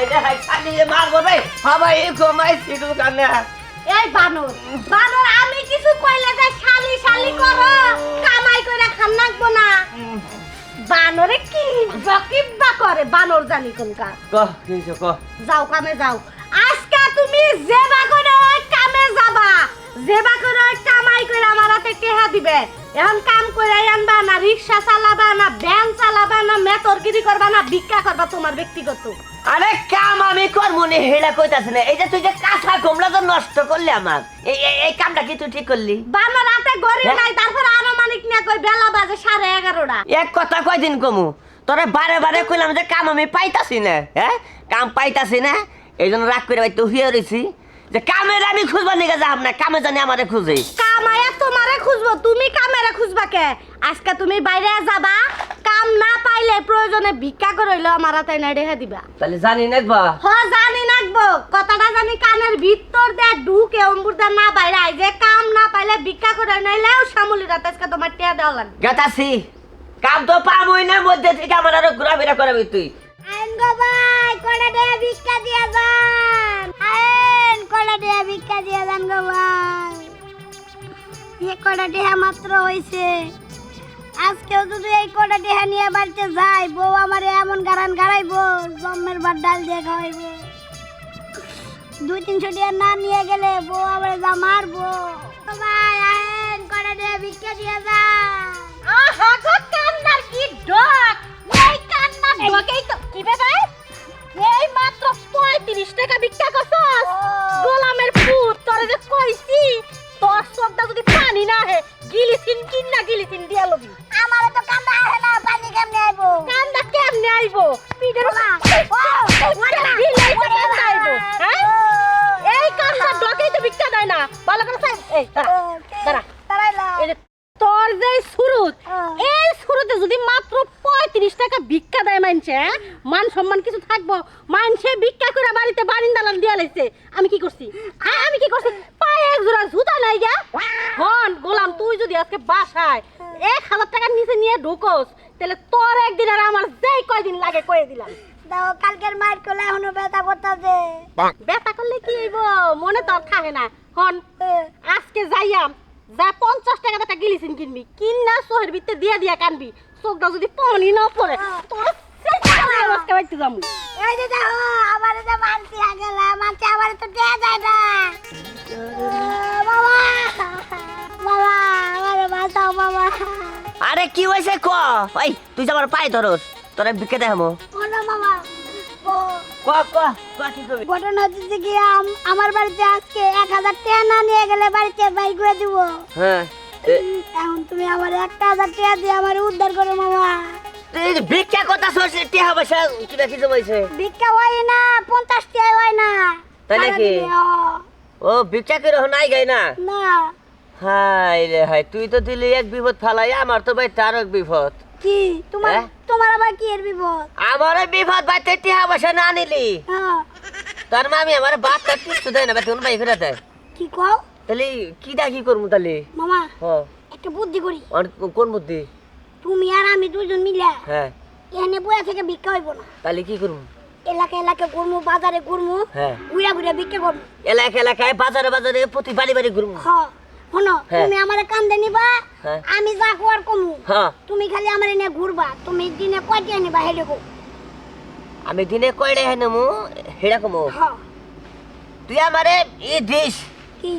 High রে high চালিয়ে মারবো রে। সবাই ঘুমাইছি দোকানে এই বানর বানর আমি কিছু কইলে যে শালি শালি করো কামাই কইরা খান লাগবো না। বানরে কি বকিব্বা করে বানর জানি কোনকার ক কি ক? যাও কামে যাও। আজকে তুমি জেবা করে ওই কামে যাবা জেবা করে ওই কামাই করে আমার হাতে টেহা দিবে? এখন কাম করে আনবা না রিক্সা চালাবা না ভ্যান চালাবা না মেতরগিরি করবা না ভিক্ষা করবা তোমার ব্যক্তিগত। আরে কাম আমি করব নি হেলা কইতাছি না। এই যে তুই যে কাঁচা কমলা তো নষ্ট করলি আমার এই কামটা কি তুই ঠিক করলি? বানর হাতে গড়ি হ্যাঁ? নাই তারপর আনুমানিক নিয়ে কই বেলা বাজে সাড়ে এগারোটা। এক কথা কয়দিন কমু? তোরে বারে বারে কইলাম যে কাম আমি পাইতাছি না হ্যাঁ? কাম পাইতাছি না এই জন্য রাগ করে বাইতে হুয়ে রইছি। যে কামের আমি খুঁজবার নিকে যাব না কামে জানি আমারে খুঁজে। কামায়া তোমারে খুঁজবো তুমি কামেরা খুঁজবা কে? আজকে তুমি বাইরে যাবা কাম না পাইলে প্রয়োজনে ভিক্ষা করে হইল আমার হাতে না রেখে দিবা। তাহলে জানি নাকবা হ জানি নাকবো কথাটা জানি কানের ভিতর দিয়ে ঢুকে অম্বুরদা না বাইরে আই যে কাম না পাইলে ভিক্ষা করে নাইলেও শ্যামলি রাত আজকে তোমার টিয়া দেওয়া লাগবে। গেতাছি কাম তো পাবই না মধ্যে থেকে আমার আরও ঘোরাফেরা করাবি তুই। আইন গো ভাই কোড়া দেয়া ভিক্ষা দিয়া যান? আইন কোড়া দেয়া ভিক্ষা দিয়া যান গো ভাই? এ কোড়া দেয়া মাত্র হইছে? আজকেও যদি এই কোড়া দেহা নিয়ে বাড়িতে যাই বউ আমার এমন গারান গাড়াইবো জম্মের ভাত ডাল দিয়ে খাওয়াইবো। দুই তিনশো টাকা না নিয়ে গেলে বউ আবার যা মারবো। ভাই দেয়া ভিক্ষা দিয়া যান। আহা গো কান্নার কি ডক এই কান্নার ডকেই তো কি ব্যাপার এই মাত্র পঁয়ত্রিশ টাকা ভিক্ষা করছস? গোলামের পুত তোরে যে কইছি তোর সবটা যদি পানি না হে গিলিসিন কিন না গিলিসিন দিয়া এই দাঁড়া দাঁড়া। এই যে তোর যে সুরুত এই সুরতে যদি মাত্র পঁয়ত্রিশ টাকা ভিক্ষা দেয় মানছে হ্যাঁ? মান সম্মান কিছু থাকব। মানছে ভিক্ষা করে বাড়িতে বারিন্দালান দিয়া লাইছে। আমি কি করছি? হ্যাঁ আমি কি করছি? পায়ে এক জোড়া জুতা নাই গা। হন গোলাম তুই যদি আজকে বাসায় এক হাজার টাকার নিচে নিয়ে ঢুকোস তাহলে তোর একদিন আর আমার যেই কয়দিন লাগে কয়ে দিলাম। দাও কালকের মাইট করলে এখনও ব্যথা করতেছে। ব্যথা করলে কি হইব? মনে তো আর থাকে না। হন আজকে যাইয়াম যা পঞ্চাশ টাকা একটা গিলিসিন কিনবি। কিন না সোহের ভিতরে দিয়া দিয়া কানবি চোখটা যদি পানি না পড়ে তোর আজকে বাইতে যাব। এই যে দেখো আমার যে মানছি আগেলা মানছি আমার তো দেয়া যায় না। বাবা বাবা আমার বাঁচাও বাবা। আরে কি হয়েছে ক? ওই তুই যে আমার পায়ে ধরস তোরা বিকে বাবা ও করবি ঘটনা হচ্ছে কি আম- আমার বাড়িতে আজকে এক হাজার টাকা না নিয়ে গেলে বাড়িতে বাই করে দিব। হ্যাঁ এখন তুমি আমার একটা হাজার টাকা দিয়ে আমার উদ্ধার করো মামা। তুই ভিক্ষা কথা টিহা পয়সা কিছু বলছে ভিক্ষা হয় না পঞ্চাশ টাকা হয় না। তাই নাকি? ও, ও ভিক্ষা করে নাই গাই না? না। হাই রে হাই তুই তো দিলি এক বিপদ ফালাই আমার তো ভাই তার এক বিপদ। কি? তোমার হ্যাঁ? তোমার আবার কি এর বিপদ? আমার বিপদ ভাই তুই টিহা পয়সা না নিলি। হ্যাঁ। তার মামি আমার বাপ তার কিছু দেয় না বেতন ভাই ফেরা দেয়। কি কও? তাহলে কি দা কি করব তাহলে? মামা হ। একটা বুদ্ধি করি। কোন বুদ্ধি? তুমি আর আমি দুজন মিলে হ্যাঁ। এখানে বয়া থেকে ভিক্ষা হইব না। তাহলে কি করব এলাকা এলাকা ঘুরমু বাজারে ঘুরমু হ্যাঁ। ঘুরা ঘুরা ভিক্ষা করব এলাকা এলাকায় বাজারে বাজারে প্রতি বাড়ি বাড়ি ঘুরবো হ। শোনো হ্যাঁ। তুমি আমার কান্দে নিবা হ্যাঁ। আমি যা কোয়ার কমু। হ্যাঁ। তুমি খালি আমার এনে ঘুরবা তুমি দিনে কয়টা নিবা হেলে গো আমি দিনে কয়টা হ্যাঁ নেমু হেড়া কমু? হ তুই আমারে ই দিস। কি?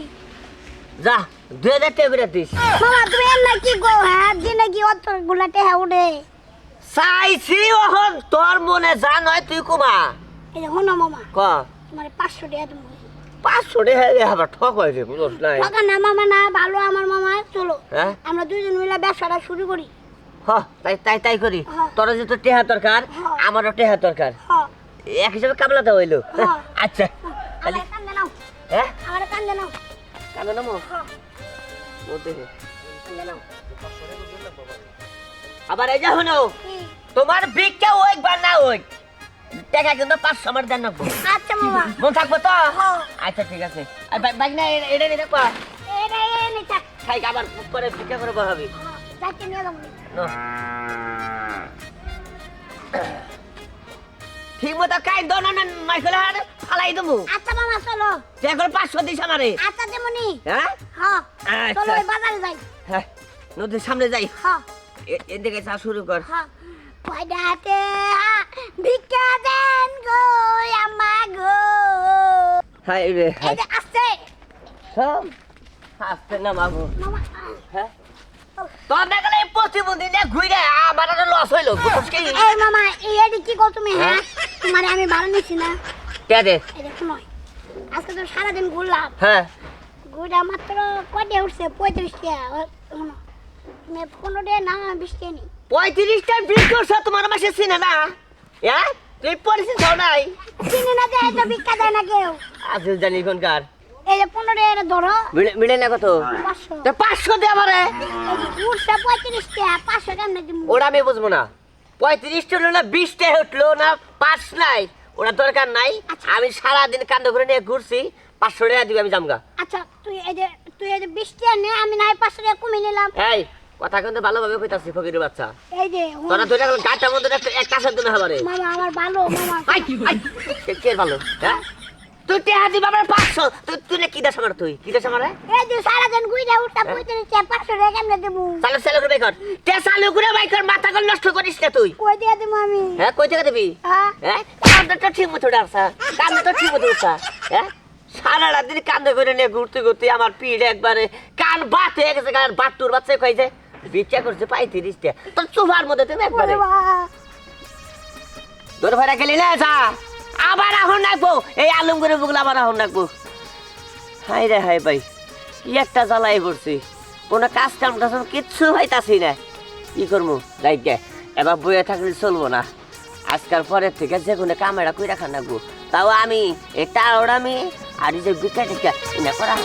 যা দুই হাজার টাকা করে দিস। মামা তুমি এর না কি গো হ্যাঁ? দিনে কি অতগুলা টেহা উঠে? চাইছি ওহন তোর মনে যা নয় তুই কুমা। এই শোনো মামা। ক? তোমার পাঁচশো টাকা তুমি পাঁচশো টাকা আবার ঠক হয়েছে বুঝোস নাই। টাকা না মামা না ভালো আমার মামা চলো। হ্যাঁ? আমরা দুজন মিলে ব্যবসাটা শুরু করি। হ তাই তাই তাই করি। তোর যেহেতু টেহা দরকার। আমারও টেহা দরকার। এক হিসাবে কামলাতে হইল। হ্যাঁ। আচ্ছা। নাও। হ্যাঁ? আমার কান্দে নাও। কান্দে নাও। আবার এই যা হনো তোমার ভিক্ষা ওই বা না ওই। টাকা কিন্তু পাঁচশো আমার দেন রাখব আচ্ছা মামা। মন থাকব তো। আচ্ছা ঠিক আছে। আর বাইক না এটা নিয়ে দেখবা এটা এনে থাক। খাই আবার পরে ভিক্ষা করে বহাবি যাইতে নিয়ে যাব। নো। ঠিক মতো কাই দো না না নয় ফালাই দেবো। আচ্ছা মামা চলো। এখন পাঁচশো দিস আমারে। আচ্ছা দেমনি হ্যাঁ? হ্যাঁ আচ্ছা। চলো বাজারে যাই। হ্যাঁ নদীর সামনে যাই। হ্যাঁ এদিকে চা শুরু কর। হ্যাঁ পয়দাতে ভিক্ষা দেন গো আমা গো হাই রে এই যে আসছে সব আসতে না মাগো হ্যাঁ তোর গেলে প্রতিবন্ধী নিয়ে ঘুরে আমার একটা লস হইল এই মামা এই কি কর তুমি হ্যাঁ তোমারে আমি ভালো নিছি না কে দে আজকে তো সারাদিন ঘুরলাম হ্যাঁ ঘুরা মাত্র কয়টা উঠছে পঁয়ত্রিশ টাকা তুমি পনেরো টাকা না বিশ টাকা নি পঁয়ত্রিশটা বিল করছ তোমার মাসে চিনে না হ্যাঁ তুই পরিচিত হও নাই? চিনি না যে এই তো ভিক্ষা দেয় না কেউ। আসল জানি কোনকার এই যে পনেরো টাকা ধরো। মিলে মিলে না কত? তা পাঁচশো দে আমারে উঠছে পঁয়ত্রিশ টাকা পাঁচশো দিব? ওরা আমি বুঝব না। পঁয়ত্রিশটা হলো না বিশটা উঠল না পাঁচ নাই। ওরা দরকার নাই। আমি সারাদিন কান্দ করে নিয়ে ঘুরছি পাঁচশো টাকা দিবি আমি জামগা আচ্ছা তুই এই যে তুই এই যে বিশ টাকা নে আমি নাই পাঁচশো টাকা কমিয়ে নিলাম। এই কথা কিন্তু ভালোভাবে কইতাছি ফকিরের বাচ্চা। এই যে তোরা দুইটা গাড়টার মধ্যে একটা এক কাছের দিনে হবারে মামা আমার ভালো মামা। আই আই কে- কে ভালো হ্যাঁ? তুই টেহা দিবি আমার পাঁচশো। তুই তুই কি দেশ আমার তুই? কি দেশ আমার? এই যে সারাদিন ঘুরে উঠছে পঁয়ত্রিশ টাকা পাঁচশো টাকা কেমনে দেবো? চালু চালু করে বাইকর তে চালু করে বাইকর মাথা কল নষ্ট করিস না তুই। কই দিয়ে দেবো আমি? হ্যাঁ কই থেকে দিবি? হ্যাঁ। হ্যাঁ? কান্দে তো ঠিক মতো ডাকছা কান্দে তো ঠিক মতো উঠছা হ্যাঁ? সারা রাত দিন কান্দে করে নিয়ে ঘুরতে ঘুরতে আমার পিঠ একবারে কান বাত হয়ে গেছে কান বাত তোর বাচ্চা কইছে বিচ্ছা করছে পাই তিরিশটা তোর চোফার মধ্যে তুমি একবারে। তোর ভাড়া গেলি না যা। আবার আহন রাখব। এই আলম করে বুকলা আবার আহন রাখব। হাই রে হাই ভাই। কি একটা জ্বালাই পড়ছি। কোনো কাজ কাম টাজ কিচ্ছু হইতাছি না। কি করব যাইকে এবার বইয়ে থাকলে চলবো না। আজকাল পরের থেকে যে কোনো কামেরা কই রাখা রাখব। তাও আমি এটা টাওড় আমি আর যে বিকা টিকা এনে করা।